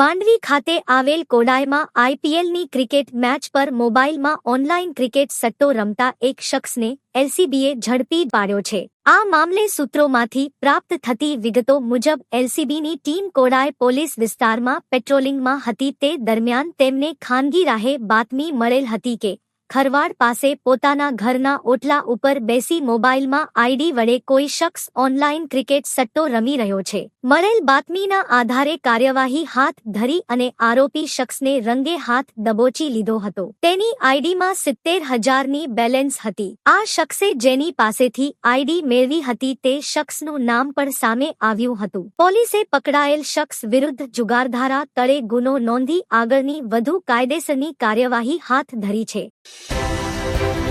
માંડવી ખાતે આવેલ કોડાયમાં આઈપીએલની ક્રિકેટ મેચ પર મોબાઈલમાં ઓનલાઈન ક્રિકેટ સટ્ટો રમતા એક શખ્સને એલસીબીએ ઝડપી પાડ્યો છે. આ મામલે સૂત્રોમાંથી પ્રાપ્ત થતી વિગતો મુજબ એલસીબીની ટીમ કોડાય પોલીસ વિસ્તારમાં પેટ્રોલિંગમાં હતી તે દરમિયાન તેમને ખાનગી રાહે બાતમી મળેલ હતી કે ખરવાડ પાસે પોતાના ઘરના ઓટલા ઉપર બેસી મોબાઈલમાં આઈડી વડે કોઈ શખ્સ ઓનલાઈન ક્રિકેટ સટ્ટો રમી રહ્યો છે. મળેલ બાતમીના આધારે કાર્યવાહી હાથ ધરી અને આરોપી શખ્સને રંગે હાથ દબોચી લીધો હતો. તેની આઈડીમાં સિત્તેર હજારની બેલેન્સ હતી. આ શખ્સે જેની પાસેથી આઈડી મેળવી હતી તે શખ્સનું નામ પણ સામે આવ્યું હતું. પોલીસે પકડાયેલ શખ્સ વિરુદ્ધ જુગારધારા તળે ગુનો નોંધી આગળની વધુ કાયદેસરની કાર્યવાહી હાથ ધરી છે. Thank you.